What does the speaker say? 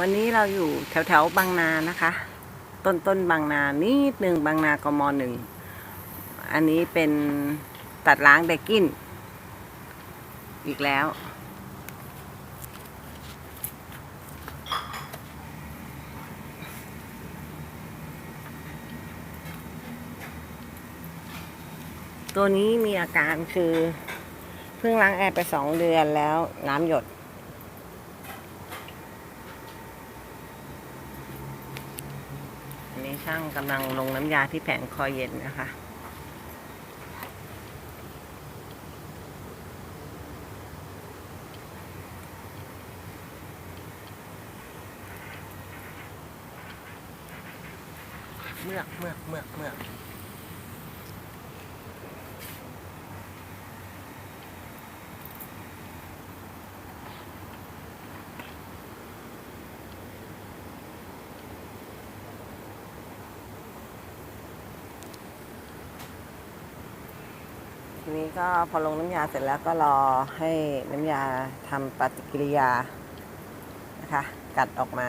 วันนี้เราอยู่แถวแถวๆบางนานะคะ ต้นต้นบางนานิดหนึ่งบางนากมหนึ่ง อันนี้เป็นตัดล้างเบกกินอีกแล้ว ตัวนี้มีอาการคือ เพิ่งล้างแอร์ไปสองเดือนแล้วน้ำหยด นี้ช่างกำลังลงน้ำยาที่แผงคอยเย็นนะคะเมือกเมือกเมือกเมือก ทีนี้ก็พอลงน้ำยาเสร็จแล้วก็รอให้น้ำยาทำปฏิกิริยานะคะ กัดออกมา